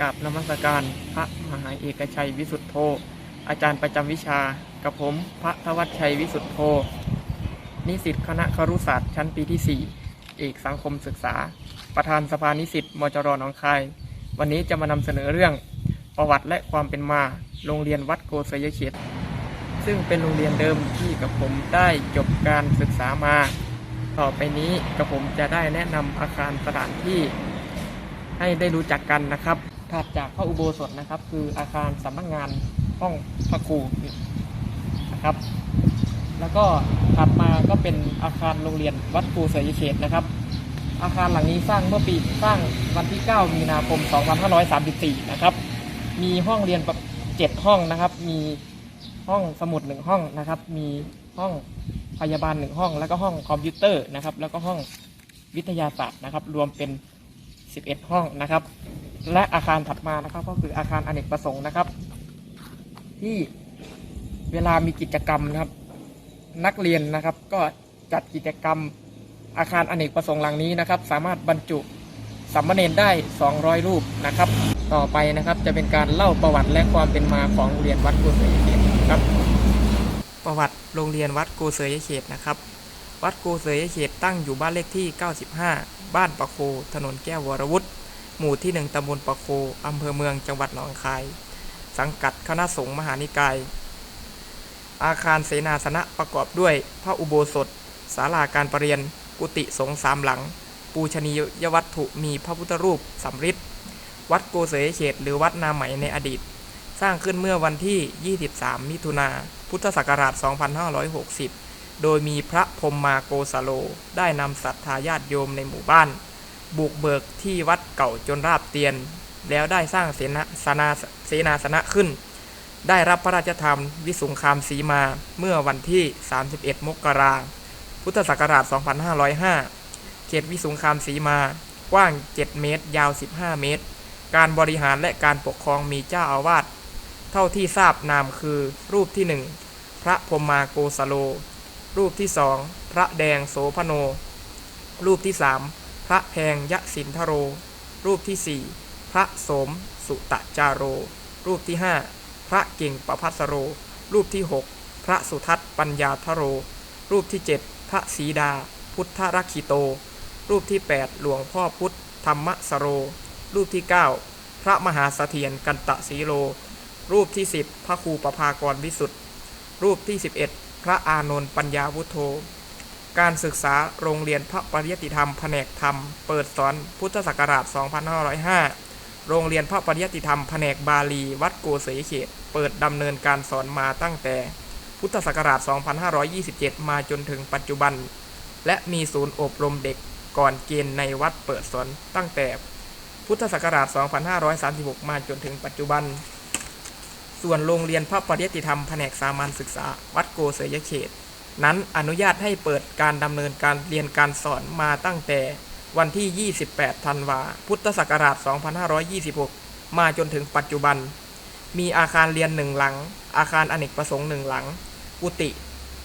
กราบนมัสการ พระมหาเอกชัยวิสุทธโธ อาจารย์ประจำวิชา กับผมพระทวัชชัยวิสุทธโธ นิสิตคณะครุศาสตร์ชั้นปีที่ 4 เอกสังคมศึกษา ประธานสภานิสิตมจรหนองคาย วันนี้จะมานำเสนอเรื่อง ประวัติและความเป็นมา โรงเรียนวัดโกศยเขตซึ่งเป็นโรงเรียนเดิมที่กับผมได้จบการศึกษามา ต่อไปนี้กับผมจะได้แนะนำอาคารสถานที่ให้ได้รู้จักกันนะครับ ถัดจากพระอุโบสถนะครับ คืออาคารสำนักงานห้องพระครูนะครับ แล้วก็ถัดมาก็เป็นอาคารโรงเรียนวัดครูเสยเขตนะครับ อาคารหลังนี้สร้างเมื่อปีสร้างวันที่ 9 มีนาคม 2534 นะครับ มีห้องเรียนประเจ็ดห้องนะครับ มีห้องสมุดหนึ่งห้องนะครับ มีห้องพยาบาลหนึ่งห้อง แล้วก็ห้องคอมพิวเตอร์นะครับ แล้วก็ห้องวิทยาศาสตร์นะครับ รวมเป็น 11 ห้องนะครับ และอาคารถัดมานะครับ ก็คืออาคารอเนกประสงค์นะครับ ที่เวลามีกิจกรรมนะครับ นักเรียนนะครับ ก็จัดกิจกรรมอาคารอเนกประสงค์หลังนี้นะครับ สามารถบรรจุสามเณรได้ 200 รูปนะครับ ต่อไปนะครับจะเป็นการเล่าประวัติและความเป็นมาของโรงเรียนวัดกูเสยเขตครับ ประวัติโรงเรียนวัดกูเสยเขตนะครับ วัดกูเสยเขตตั้งอยู่บ้านเลขที่ 95 บ้านปะโคถนนแก้ววรวุฒิ หมู่ที่ 1ตำบลปะโคอำเภอเมืองจังหวัดหนองคาย สังกัดคณะสงฆ์มหานิกาย อาคารเสนาสนะประกอบด้วยพระอุโบสถศาลาการประเรียน กุฏิสงฆ์สามหลัง ปูชนียวัตถุมีพระพุทธรูปสำริดวัดโกเสยเขตหรือวัดนาไหมในอดีต สร้างขึ้นเมื่อวันที่ 23 มิถุนาพุทธศักราช 2560 โดยมีพระพรมมาโกสโล ได้นำศรัทธาญาติโยมในหมู่บ้าน บุกเบิกที่วัดเก่าจนราบเตียน แล้วได้สร้างเสนาสนาเสนาสนะขึ้น ได้รับพระราชทานวิสุงคามสีมาเมื่อวันที่ 31 มกราพุทธศักราช 2505 เขตวิสุงคามสีมากว้าง 7 เมตร ยาว 15 เมตร การบริหารและการปกครองมีเจ้าอาวาสเท่าที่ทราบนามคือรูปที่ 1 พระพรมมาโกสโล รูปที่ 2 พระแดงโสพโน รูปที่ 3 พระแพงยะสินทโร รูปที่ 4 พระสมสุตจาโร รูปที่ 5 พระเก่งประพัสโร รูปที่ 6 พระสุทัศน์ปัญญาทโร รูปที่ 7 พระศีดา พุทธรักขิโต รูปที่ 8 หลวงพ่อพุทธธรรมสโร รูปที่ 9 พระมหาเสถียรกันตะสีโลรูปที่ 10 พระครูประภากรวิสุทธ์รูปที่ 11 พระอานนท์ปัญญาวุฒโธ การศึกษาโรงเรียนพระปริยติธรรมแผนกธรรม เปิดสอนพุทธศักราช 2505 โรงเรียนพระปริยติธรรมแผนกบาลี วัดโกเสยเขต เปิดดำเนินการสอนมาตั้งแต่ พุทธศักราช 2527 มาจนถึงปัจจุบัน และมีศูนย์อบรมเด็กก่อนเกณฑ์ในวัดเปิดสอนตั้งแต่ พุทธศักราช 2536 มาจนถึงปัจจุบัน ส่วนโรงเรียนพระปริยติธรรมแผนกสามัญศึกษา วัดโกเสยเขต นั้นอนุญาตให้เปิดการดำเนินการเรียนการสอนมาตั้งแต่วันที่ 28 ธันวา พุทธศักราช 2526 มาจนถึงปัจจุบัน มีอาคารเรียนหนึ่งหลัง อาคารอเนกประสงค์หนึ่งหลัง กุฏิ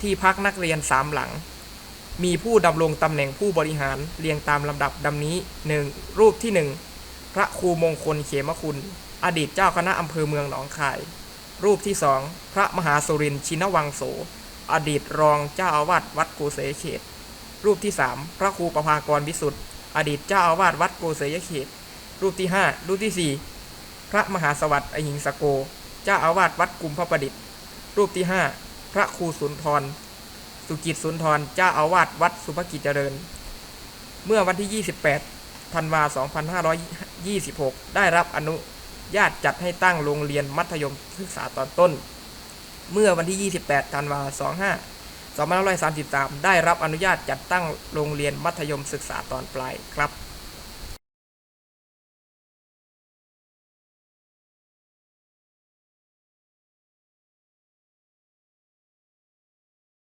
ที่พักนักเรียนสามหลัง มีผู้ดำรงตำแหน่งผู้บริหารเรียงตามลำดับดังนี้ 1. รูปที่ 1 พระครูมงคลเขมคุณ อดีตเจ้าคณะอำเภอเมืองหนองคาย รูปที่สองพระมหาสุรินทร์ชินวังโส อดีตรองเจ้าอาวาสวัดโกเสยเขต รูปที่สามพระครูประภากรวิสุทธิ์อดีตเจ้าอาวาสวัดโกเสยเขต รูปที่ห้ารูปที่สี่พระมหาสวัสดิ์อหิงสโก เจ้าอาวาสวัดกุมพระประดิษฐ์ รูปที่ห้าพระครูสุนทร สุกิจสุนทร เจ้าอาวาสวัดสุภกิจเจริญ เมื่อวันที่ 28ธันวา2526 ได้รับอนุญาตจัดให้ตั้งโรงเรียนมัธยมศึกษาตอนต้น เมื่อวันที่ 28 ธันวา25 2533 ได้รับอนุญาตจัดตั้งโรงเรียนมัธยมศึกษาตอนปลายครับ